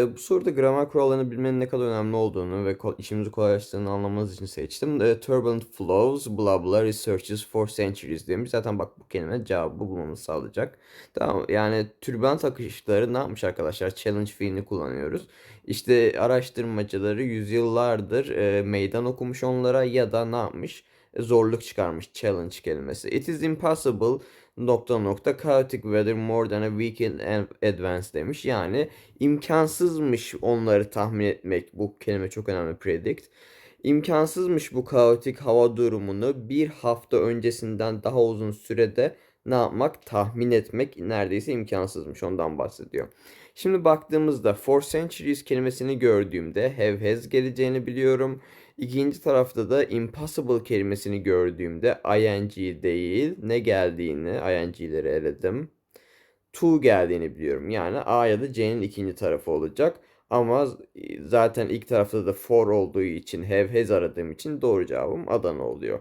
E, bu soruda gramer kurallarını bilmenin ne kadar önemli olduğunu ve işimizi kolaylaştırdığını anlamanız için seçtim. E, turbulent flows, blah blah, researches for centuries demiş. Zaten bak bu kelime cevabı bulmamızı sağlayacak. Tamam yani türbülent akışları ne yapmış arkadaşlar? Challenge fiilini kullanıyoruz. İşte araştırmacıları yüzyıllardır e, meydan okumuş onlara ya da ne yapmış? Zorluk çıkarmış challenge kelimesi. It is impossible nokta nokta chaotic weather more than a week in advance demiş. Yani imkansızmış onları tahmin etmek. Bu kelime çok önemli predict. İmkansızmış bu kaotik hava durumunu bir hafta öncesinden daha uzun sürede ne yapmak? Tahmin etmek neredeyse imkansızmış. Ondan bahsediyor. Şimdi baktığımızda for centuries kelimesini gördüğümde have has geleceğini biliyorum. İkinci tarafta da impossible kelimesini gördüğümde ing değil ne geldiğini ing'leri eledim. To geldiğini biliyorum. Yani A ya da C'nin ikinci tarafı olacak. Ama zaten ilk tarafta da for olduğu için have has aradığım için doğru cevabım Adana oluyor.